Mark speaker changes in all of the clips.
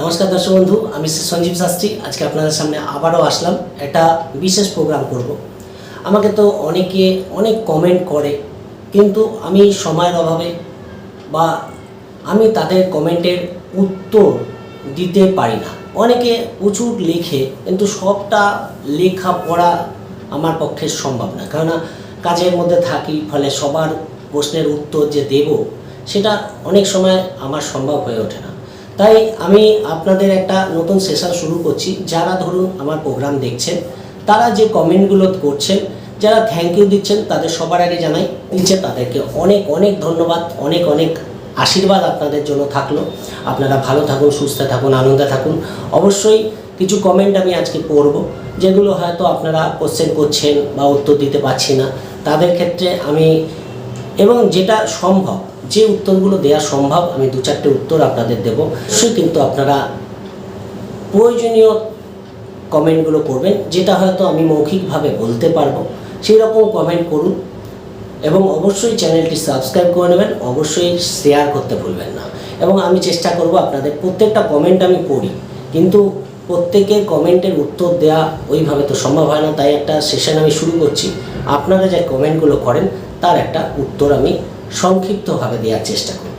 Speaker 1: নমস্কার দর্শক বন্ধু, আমি সঞ্জীব শাস্ত্রী। আজকে আপনাদের সামনে আবারও আসলাম। একটা বিশেষ প্রোগ্রাম করব। আমাকে তো অনেকে অনেক কমেন্ট করে, কিন্তু আমি সময়ের অভাবে বা আমি তাদের কমেন্টের উত্তর দিতে পারি না। অনেকে প্রচুর লেখে, কিন্তু সবটা লেখা পড়া আমার পক্ষে সম্ভব না। কেননা কাজের মধ্যে থাকি, ফলে সবার প্রশ্নের উত্তর যে দেব, সেটা অনেক সময় আমার সম্ভব হয়ে ওঠে না। তাই আমি আপনাদের একটা নতুন সেশন শুরু করছি। যারা ধরুন আমার প্রোগ্রাম দেখছেন, তারা যে কমেন্টগুলো করছেন, যারা থ্যাংক ইউ দিচ্ছেন, তাদের সবার আগে জানাই দিচ্ছে তাদেরকে অনেক অনেক ধন্যবাদ, অনেক অনেক আশীর্বাদ আপনাদের জন্য থাকল। আপনারা ভালো থাকুন, সুস্থ থাকুন, আনন্দে থাকুন। অবশ্যই কিছু কমেন্ট আমি আজকে পড়ব, যেগুলো হয়তো আপনারা কোশ্চেন করছেন বা উত্তর দিতে পারছি না। তাদের ক্ষেত্রে আমি, এবং যেটা সম্ভব যে উত্তরগুলো দেওয়া সম্ভব, আমি দু চারটে উত্তর আপনাদের দেব। সে কিন্তু আপনারা প্রয়োজনীয় কমেন্টগুলো করবেন, যেটা হয়তো আমি মৌখিকভাবে বলতে পারব। সেই রকম কমেন্ট করুন এবং অবশ্যই চ্যানেলটি সাবস্ক্রাইব করে নেবেন, অবশ্যই শেয়ার করতে ভুলবেন না। এবং আমি চেষ্টা করব আপনাদের প্রত্যেকটা কমেন্ট আমি পড়ি, কিন্তু প্রত্যেকের কমেন্টের উত্তর দেওয়া ওইভাবে তো সম্ভব হয় না। তাই একটা সেশন আমি শুরু করছি। আপনারা যে কমেন্টগুলো করেন, তার একটা উত্তর আমি সংক্ষিপ্তভাবে দেওয়ার চেষ্টা করব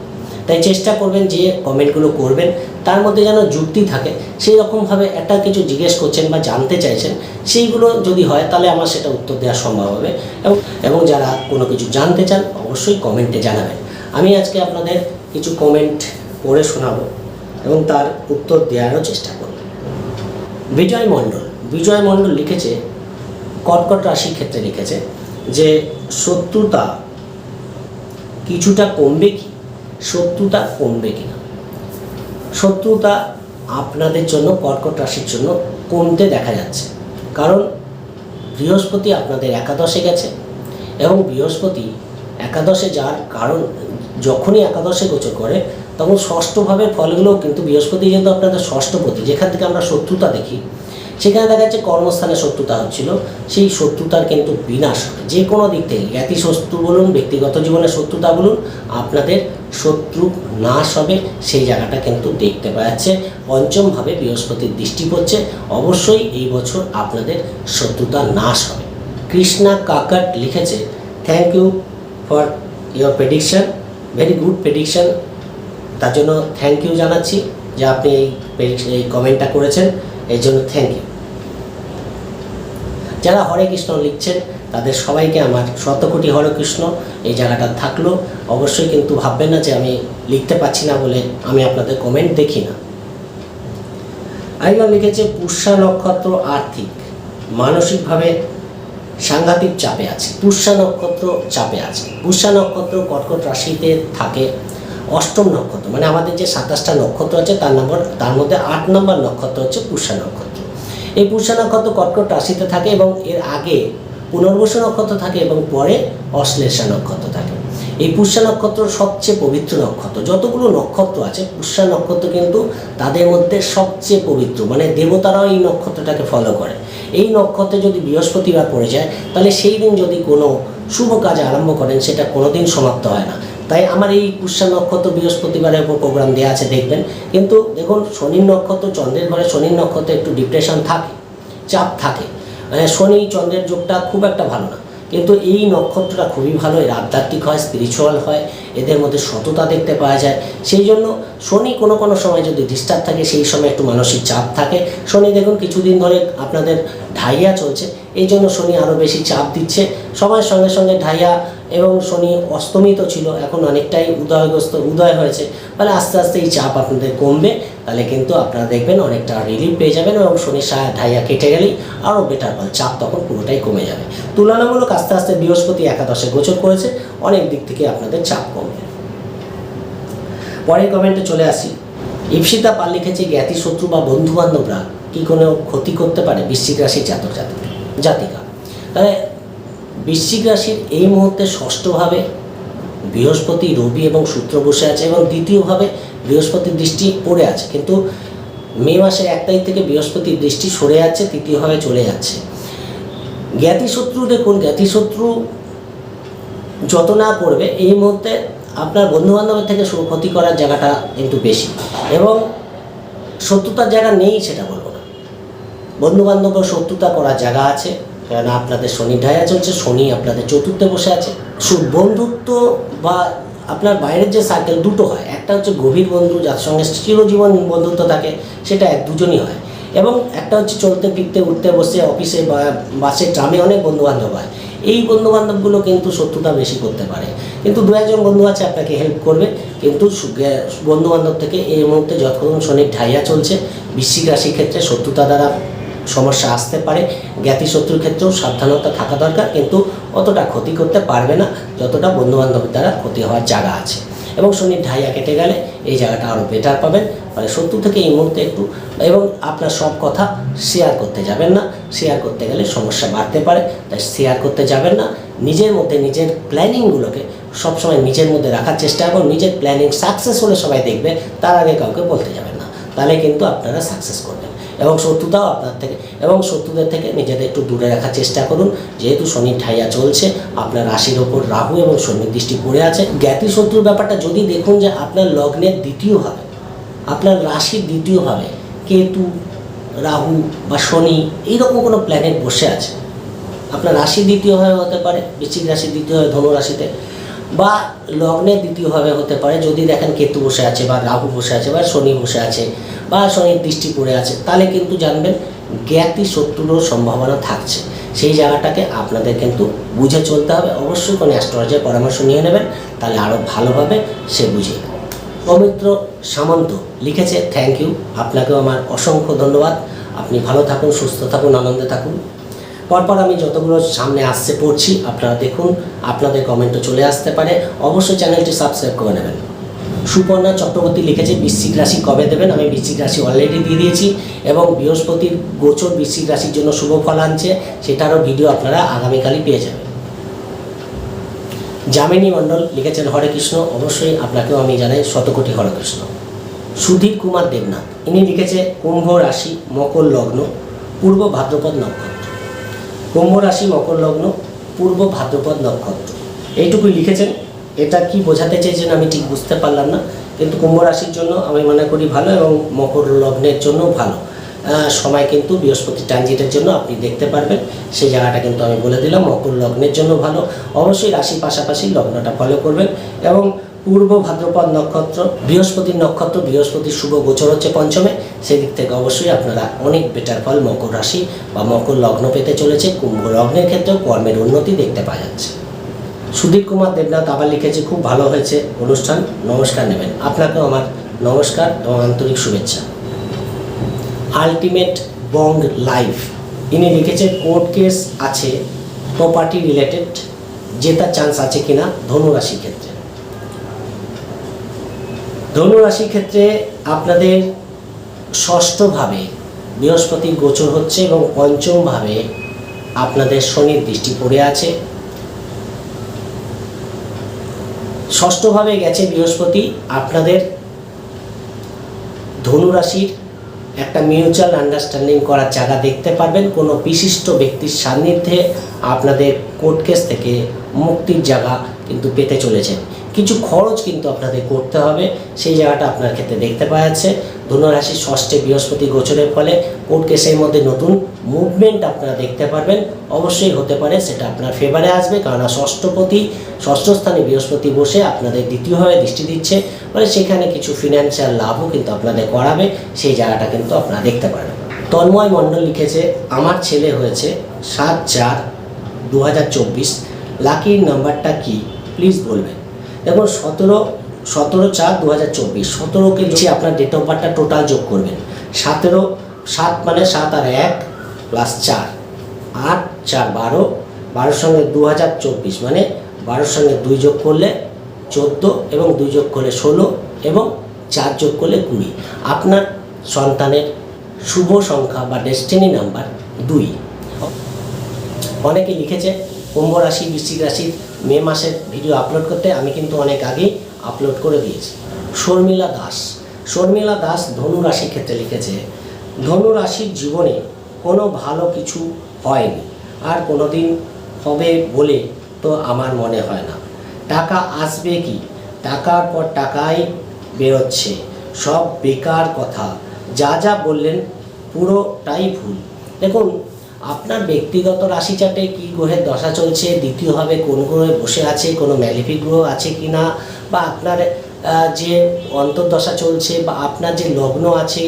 Speaker 1: তাই চেষ্টা করবেন যে কমেন্টগুলো করবেন, তার মধ্যে যেন যুক্তি থাকে, সেই রকমভাবে একটা কিছু জিজ্ঞেস করছেন বা জানতে চাইছেন, সেইগুলো যদি হয় তাহলে আমার সেটা উত্তর দেওয়া সম্ভব হবে। এবং এবং যারা কোনো কিছু জানতে চান, অবশ্যই কমেন্টে জানাবেন। আমি আজকে আপনাদের কিছু কমেন্ট পড়ে শোনাবো এবং তার উত্তর দেওয়ারও চেষ্টা করব। বিজয় মণ্ডল। বিজয় মণ্ডল লিখেছে, কর্কট রাশির ক্ষেত্রে লিখেছে যে, শত্রুতা কিছুটা কমবে কি? শত্রুতা কমবে কি না শত্রুতা আপনাদের জন্য, কর্কট রাশির জন্য কমতে দেখা যাচ্ছে। কারণ বৃহস্পতি আপনাদের একাদশে গেছে এবং বৃহস্পতি একাদশে যাওয়ার কারণ, যখনই একাদশে গোচর করে, তখন ষষ্ঠভাবে ফলগুলোও কিন্তু বৃহস্পতি যেহেতু আপনাদের ষষ্ঠপতি যেখান থেকে আমরা শত্রুতা দেখি সেখানে দেখা যাচ্ছে কর্মস্থানে শত্রুতা হচ্ছিল। সেই শত্রুতার কিন্তু বিনাশ হবে। যে কোনো দিক থেকে। জ্ঞাতি শত্রু বলুন, ব্যক্তিগত জীবনে শত্রুতা বলুন, আপনাদের শত্রু নাশ হবে। সেই জায়গাটা কিন্তু দেখতে পাওয়া যাচ্ছে। পঞ্চমভাবে বৃহস্পতির দৃষ্টি পড়ছে। অবশ্যই এই বছর আপনাদের শত্রুতা নাশ হবে। কৃষ্ণা কাকাট লিখেছে thank you for your prediction very good prediction তার জন্য থ্যাংক ইউ জানাচ্ছি যে আপনি এই এই কমেন্টটা করেছেন। এই জন্য থ্যাংক ইউ যারা হরে কৃষ্ণ লিখছেন, তাদের সবাইকে আমার শতকোটি হরে কৃষ্ণ এই জায়গাটা থাকল। অবশ্যই কিন্তু ভাববেন না যে আমি লিখতে পারছি না বলে আমি আপনাদের কমেন্ট দেখি না। আইলা লিখেছে, পুষ্যা নক্ষত্র আর্থিক, মানসিকভাবে সাংঘাতিক চাপে আছে। পুষ্যা নক্ষত্র চাপে আছে। পুষ্যা নক্ষত্র কর্কট রাশিতে থাকে। অষ্টম নক্ষত্র মানে আমাদের যে সাতাশটা নক্ষত্র আছে, তার নম্বর, তার মধ্যে আট নম্বর নক্ষত্র হচ্ছে পুষ্যা নক্ষত্র। এই পুষ্যা নক্ষত্র কর্কট রাশিতে থাকে এবং এর আগে পুনর্বসু নক্ষত্র থাকে এবং পরে অশ্লেষা নক্ষত্র থাকে। এই পুষ্যা নক্ষত্র সবচেয়ে পবিত্র নক্ষত্র। যতগুলো নক্ষত্র আছে পুষ্যা নক্ষত্র কিন্তু তাদের মধ্যে সবচেয়ে পবিত্র মানে দেবতারাও এই নক্ষত্রটাকে ফলো করে। এই নক্ষত্রে যদি বৃহস্পতিবার পড়ে যায়, তাহলে সেই দিন যদি কোনো শুভ কাজ আরম্ভ করেন, সেটা কোনোদিন সমাপ্ত হয় না। তাই আমার এই পুষ্যা নক্ষত্র বৃহস্পতিবারের উপর প্রোগ্রাম দেওয়া আছে, দেখবেন। কিন্তু দেখুন, শনির নক্ষত্র, চন্দ্রের ঘরে শনির নক্ষত্রে একটু ডিপ্রেশন থাকে, চাপ থাকে। মানে শনি চন্দ্রের যোগটা খুব একটা ভালো না। কিন্তু এই নক্ষত্রটা খুবই ভালো, এর আধ্যাত্মিক হয় স্পিরিচুয়াল হয়, এদের মধ্যে সততা দেখতে পাওয়া যায়। সেই জন্য শনি কোনো কোনো সময় যদি ডিস্টার্ব থাকে, সেই সময় একটু মানসিক চাপ থাকে। শনি দেখুন, কিছুদিন ধরে আপনাদের ঢাইয়া চলছে, এই জন্য শনি আরও বেশি চাপ দিচ্ছে। সময়ের সঙ্গে সঙ্গে ঢাইয়া এবং শনি অস্তমিত ছিল, এখন অনেকটাই উদয়গ্রস্ত, উদয় হয়েছে। ফলে আস্তে আস্তে এই চাপ আপনাদের কমবে। তাহলে কিন্তু আপনারা দেখবেন অনেকটা রিলিফ পেয়ে যাবেন এবং শনি ঢাইয়া কেটে গেলেই আরও বেটার ফল। চাপ তখন পুরোটাই কমে যাবে। তুলনামূলক আস্তে আস্তে বৃহস্পতি একাদশে গোচর করেছে, অনেক দিক থেকে আপনাদের চাপ কমবে। পরের কমেন্টে চলে আসি। ইপসিতা পাল লিখেছে, জ্ঞাতি শত্রু বা বন্ধু বান্ধবরা কি কোনো ক্ষতি করতে পারে বৃশ্চিক রাশির জাতক জাতিক জাতিকা? তাহলে বৃশ্চিক রাশির এই মুহূর্তে ষষ্ঠভাবে বৃহস্পতি, রবি এবং শুক্র বসে আছে এবং দ্বিতীয়ভাবে বৃহস্পতির দৃষ্টি পড়ে আছে। কিন্তু মে মাসের এক তারিখ থেকে বৃহস্পতির দৃষ্টি সরে যাচ্ছে, তৃতীয়ভাবে চলে যাচ্ছে। জ্ঞাতিশত্রু দেখুন, জ্ঞাতিশত্রু যত না করবে, এই মুহূর্তে আপনার বন্ধুবান্ধবের থেকে ক্ষতি করার জায়গাটা কিন্তু বেশি। এবং শত্রুতার জায়গা নেই, সেটা বলব না। বন্ধু বান্ধব শত্রুতা করার জায়গা আছে। কেননা আপনাদের শনি ঢায়া চলছে, শনি আপনাদের চতুর্থে বসে আছে। বন্ধুত্ব বা আপনার বাইরের যে সার্কেল দুটো হয়, একটা হচ্ছে গভীর বন্ধু, যার সঙ্গে চিরজীবন বন্ধুত্ব থাকে, সেটা এক দুজনই হয়। এবং একটা হচ্ছে চলতে ফিরতে, উঠতে, বসে অফিসে বা বাসে, ট্রামে অনেক বন্ধু বান্ধব হয়। এই বন্ধু বান্ধবগুলো কিন্তু শত্রুতা বেশি করতে পারে। কিন্তু দু একজন বন্ধু আছে, আপনাকে হেল্প করবে। কিন্তু বন্ধু বান্ধব থেকে এই মুহূর্তে যতক্ষণ শনির ঢাইয়া চলছে, বৃশ্চিক রাশির ক্ষেত্রে শত্রুতা দ্বারা সমস্যা আসতে পারে। জ্ঞাতি শত্রুর ক্ষেত্রেও সাবধানতা থাকা দরকার, কিন্তু অতটা ক্ষতি করতে পারবে না যতটা বন্ধু বান্ধবের দ্বারা ক্ষতি হওয়ার জায়গা আছে। এবং শনির ঢাইয়া কেটে গেলে এই জায়গাটা আরও বেটার পাবেন। মানে শত্রু থেকে এই মুহূর্তে একটু, এবং আপনার সব কথা শেয়ার করতে যাবেন না। শেয়ার করতে গেলে সমস্যা বাড়তে পারে, তাই শেয়ার করতে যাবেন না। নিজের মধ্যে, নিজের প্ল্যানিংগুলোকে সবসময় নিজের মধ্যে রাখার চেষ্টা করুন নিজের প্ল্যানিং সাকসেস হলে সবাই দেখবে, তার আগে কাউকে বলতে যাবেন না। তাহলে কিন্তু আপনারা সাকসেস করবেন। এবং শত্রুতাও আপনার থেকে, এবং শত্রুদের থেকে নিজেদের একটু দূরে রাখার চেষ্টা করুন। যেহেতু শনির ঠাইয়া চলছে, আপনার রাশির ওপর রাহু এবং শনির দৃষ্টি পড়ে আছে। জ্ঞাতি শত্রুর ব্যাপারটা যদি দেখুন যে আপনার লগ্নের দ্বিতীয় ভাবে, আপনার রাশির দ্বিতীয় ভাবে কেতু, রাহু বা শনি এইরকম কোনো প্ল্যানেট বসে আছে। আপনার রাশি দ্বিতীয়ভাবে হতে পারে, বৃশ্চিক রাশি দ্বিতীয়ভাবে ধনু রাশিতে বা লগ্নে দ্বিতীয়ভাবে হতে পারে। যদি দেখেন কেতু বসে আছে বা রাহু বসে আছে বা শনি বসে আছে বা শনির দৃষ্টি পড়ে আছে, তাহলে কিন্তু জানবেন জ্ঞাতি শত্রুরও সম্ভাবনা থাকছে। সেই জায়গাটাকে আপনাদের কিন্তু বুঝে চলতে হবে। অবশ্যই কোনো অ্যাস্ট্রোলজার পরামর্শ নিয়ে নেবেন, তাহলে আরও ভালোভাবে সে বুঝে। পবিত্র সামন্ত লিখেছে থ্যাংক ইউ আপনাকেও আমার অসংখ্য ধন্যবাদ। আপনি ভালো থাকুন, সুস্থ থাকুন, আনন্দে থাকুন। পরপর আমি যতগুলো সামনে আসছে পড়ছি, আপনারা দেখুন, আপনাদের কমেন্টও চলে আসতে পারে। অবশ্যই চ্যানেলটি সাবস্ক্রাইব করে নেবেন। সুপর্ণা চক্রবর্তী লিখেছে, বৃশ্চিক রাশি কবে দেবেন? আমি বৃশ্চিক রাশি অলরেডি দিয়ে দিয়েছি এবং বৃহস্পতির গোচর বৃশ্চিক রাশির জন্য শুভ ফল আনছে, সেটারও ভিডিও আপনারা আগামীকালই পেয়ে যাবেন। যামিনী মণ্ডল লিখেছেন, হরে কৃষ্ণ, অবশ্যই আপনাকেও আমি জানাই শতকোটি হরে কৃষ্ণ। সুধীর কুমার দেবনাথ, ইনি লিখেছে, কুম্ভ রাশি মকর লগ্ন, পূর্ব ভাদ্রপদ নক্ষত্র। কুম্ভ রাশি মকর লগ্ন, পূর্ব ভাদ্রপদ নক্ষত্র। এইটুকুই লিখেছেন। এটা কি বোঝাতে চেয়েছেন আমি ঠিক বুঝতে পারলাম না, কিন্তু কুম্ভ রাশির জন্য আমি মনে করি ভালো এবং মকর লগ্নের জন্য ভালো। সময় কিন্তু বৃহস্পতি ট্রানজিটের জন্য আপনি দেখতে পারবেন, সেই জায়গাটা কিন্তু আমি বলে দিলাম, মকর লগ্নের জন্য ভালো। অবশ্যই রাশির পাশাপাশি লগ্নটা ফলো করবেন এবং পূর্ব ভাদ্রপদ নক্ষত্র বৃহস্পতির নক্ষত্র, বৃহস্পতি শুভ গোচর হচ্ছে পঞ্চমে, সেদিক থেকে অবশ্যই আপনারা অনেক বেটার ফল মকর রাশি বা মকর লগ্ন পেতে চলেছে। কুম্ভ লগ্নের ক্ষেত্রেও কর্মের উন্নতি দেখতে পাওয়া যাচ্ছে। সুদীপ কুমার দেবনাথ আবার লিখেছে, খুব ভালো হয়েছে অনুষ্ঠান, নমস্কার নেবেন। আপনাকেও আমার নমস্কার এবং আন্তরিক শুভেচ্ছা। Ultimate Bong life. ইনি লিখেছে কোর্ট কেস আছে প্রপার্টি রিলেটেড জেতার চান্স আছে কিনা ধনুরাশির ক্ষেত্রে। ধনুরাশির ক্ষেত্রে আপনাদের ষষ্ঠভাবে বৃহস্পতি গোচর হচ্ছে এবং পঞ্চমভাবে আপনাদের শনির দৃষ্টি পড়ে আছে। ষষ্ঠভাবে গেছে বৃহস্পতি। আপনাদের ধনুরাশির একটা মিউচুয়াল আন্ডারস্ট্যান্ডিং করার জায়গা দেখতে পারবেন। কোনো বিশিষ্ট ব্যক্তির সান্নিধ্যে আপনাদের কোর্ট কেস থেকে মুক্তির জায়গা কিন্তু পেতে চলেছেন। কিছু খরচ কিন্তু আপনাদের করতে হবে, সেই জায়গাটা আপনার ক্ষেত্রে দেখতে পাওয়া যাচ্ছে। ধনুরাশির ষষ্ঠে বৃহস্পতি গোচরের ফলে কোর্ট কেসের মধ্যে নতুন মুভমেন্ট আপনারা দেখতে পারবেন। অবশ্যই হতে পারে, সেটা আপনার ফেভারে আসবে, কেননা ষষ্ঠপতি, ষষ্ঠ স্থানে বৃহস্পতি বসে আপনাদের দ্বিতীয়ভাবে দৃষ্টি দিচ্ছে। মানে সেখানে কিছু ফিনান্সিয়াল লাভও কিন্তু আপনাদের করাবে, সেই জায়গাটা কিন্তু আপনারা দেখতে পারবেন তন্ময় মণ্ডল লিখেছে, আমার ছেলে হয়েছে সাত চার দু হাজার লাকির নাম্বারটা কি? প্লিজ বলবেন দেখুন, সতেরো সতেরো চার দু হাজার চব্বিশ, সতেরোকে লিখে আপনার ডেট অফ বার্থটা টোটাল যোগ করবেন। সতেরো, সাত মানে সাত আর এক প্লাস চার। আট, চার, বারো, বারোর সঙ্গে দু হাজার চব্বিশ মানে বারোর সঙ্গে দুই যোগ করলে চোদ্দ এবং দুই যোগ করলে ষোলো এবং চার যোগ করলে কুড়ি। আপনার সন্তানের শুভ সংখ্যা বা ডেস্টিনি নাম্বার দুই। অনেকে লিখেছে, কুম্ভ রাশি, বৃশ্চিক রাশির মে মাসের ভিডিও আপলোড করতে আমি কিন্তু অনেক আগেই আপলোড করে দিয়েছি। শর্মিলা দাস। শর্মিলা দাস ধনু রাশির ক্ষেত্রে লিখেছে, ধনু রাশির জীবনে কোনো ভালো কিছু হয়নি। আর কোনো দিন হবে বলে তো আমার মনে হয় না। টাকা আসবে কি? টাকার পর টাকাই বেরোচ্ছে। সব বেকার কথা। যা যা বললেন পুরোটাই ভুল। দেখুন আপনার ব্যক্তিগত রাশি চার্টে কী গ্রহের দশা চলছে? দ্বিতীয়ভাবে কোন গ্রহে বসে আছে? কোনো ম্যালিফিক গ্রহ আছে কি না বা আপনার যে অন্তর্দশা চলছে বা আপনার যে লগ্ন আছে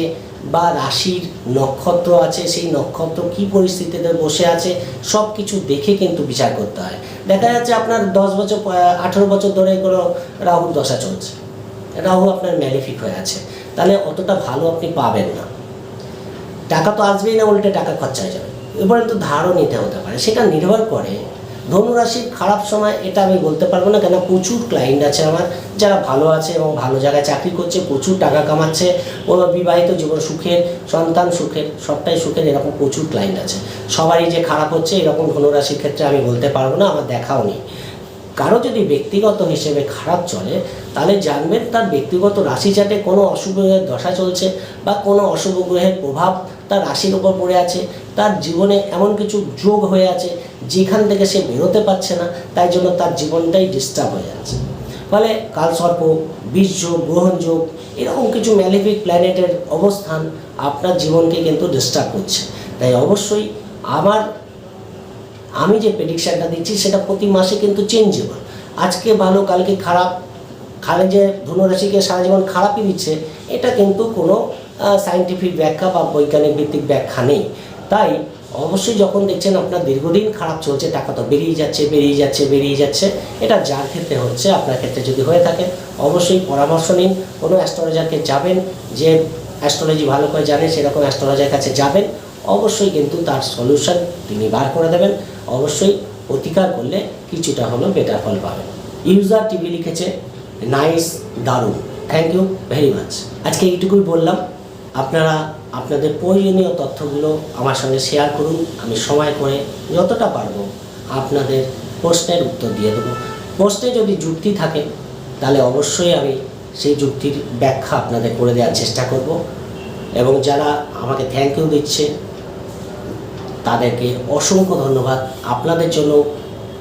Speaker 1: বা রাশির নক্ষত্র আছে, সেই নক্ষত্র কি পরিস্থিতিতে বসে আছে সব কিছু দেখে কিন্তু বিচার করতে হয়। দেখা যাচ্ছে আপনার দশ বছর আঠেরো বছর ধরে কোনো রাহুর দশা চলছে। রাহু আপনার ম্যালিফিক হয়ে আছে। তাহলে অতটা ভালো আপনি পাবেন না। টাকা তো আসবেই না, উল্টে টাকা খরচা হয়ে যাবে। এবারে তো ধারও নিতে হতে পারে। সেটা নির্ভর করে ধনুরাশির খারাপ সময়, এটা আমি বলতে পারব না। কেন প্রচুর ক্লায়েন্ট আছে আমার, যারা ভালো আছে এবং ভালো জায়গায় চাকরি করছে, প্রচুর টাকা কামাচ্ছে ও বিবাহিত জীবন সুখের, সন্তান সুখের, সবটাই সুখের, এরকম প্রচুর ক্লায়েন্ট আছে। সবারই যে খারাপ হচ্ছে, এরকম ধনুরাশির ক্ষেত্রে আমি বলতে পারব না, আমার দেখাও নেই। কারও যদি ব্যক্তিগত হিসেবে খারাপ চলে, তাহলে জানবেন তার ব্যক্তিগত রাশি চাটে কোনো অশুভ গ্রহের দশা চলছে বা কোনো অশুভ গ্রহের প্রভাব তার রাশির উপর পড়ে আছে, তার জীবনে এমন কিছু যোগ হয়ে আছে যেখান থেকে সে বেরোতে পারছে না, তাই জন্য তার জীবনটাই ডিস্টার্ব হয়ে যাচ্ছে। ফলে কালসর্প যোগ, গ্রহণ যোগ, এরকম কিছু ম্যালিফিক প্ল্যানেটের অবস্থান আপনার জীবনকে কিন্তু ডিস্টার্ব করছে। তাই অবশ্যই আমার আমি যে প্রেডিকশানটা দিচ্ছি, সেটা প্রতি মাসে কিন্তু চেঞ্জেবল আজকে ভালো, কালকে খারাপ খালে যে ধনুরাশিকে সারা জীবন খারাপই দিচ্ছে, এটা কিন্তু কোনো সাইন্টিফিক ব্যাখ্যা বা বৈজ্ঞানিক ভিত্তিক ব্যাখ্যা নেই। তাই অবশ্যই যখন দেখছেন আপনার দীর্ঘদিন খারাপ চলছে, টাকা তো বেরিয়ে যাচ্ছে বেরিয়ে যাচ্ছে বেরিয়ে যাচ্ছে, এটা যার ক্ষেত্রে হচ্ছে, আপনার ক্ষেত্রে যদি হয়ে থাকে, অবশ্যই পরামর্শ নিন। কোনো অ্যাস্ট্রোলজারকে যাবেন, যে অ্যাস্ট্রোলজি ভালো করে জানে, সেরকম অ্যাস্ট্রোলজার কাছে যাবেন, অবশ্যই কিন্তু তার সলিউশন তিনি বার করে দেবেন। অবশ্যই প্রতিকার করলে কিছুটা হলেও বেটার ফল পাবেন। ইউজার টিভি লিখেছে নাইস দারুণ। থ্যাংক ইউ ভেরি মাচ আজকে এইটুকুই বললাম। আপনারা আপনাদের প্রয়োজনীয় তথ্যগুলো আমার সঙ্গে শেয়ার করুন, আমি সময় করে যতটা পারব আপনাদের প্রশ্নের উত্তর দিয়ে দেবো। প্রশ্নে যদি যুক্তি থাকে, তাহলে অবশ্যই আমি সেই যুক্তির ব্যাখ্যা আপনাদের করে দেওয়ার চেষ্টা করব। এবং যারা আমাকে থ্যাংক ইউ দিচ্ছে, তাদেরকে অসংখ্য ধন্যবাদ। আপনাদের জন্য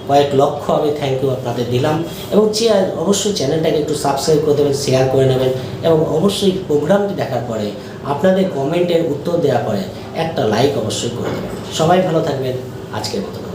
Speaker 1: কয়েক লক্ষ আমি থ্যাংক ইউ আপনাদের দিলাম। এবং চেয়ার অবশ্যই চ্যানেলটাকে একটু সাবস্ক্রাইব করে দেবেন শেয়ার করে নেবেন। এবং অবশ্যই প্রোগ্রামটি দেখার পরে আপনাদের কমেন্টের উত্তর দেওয়া পরে একটা লাইক অবশ্যই করে দেবেন। সবাই ভালো থাকবেন। আজকের মতো।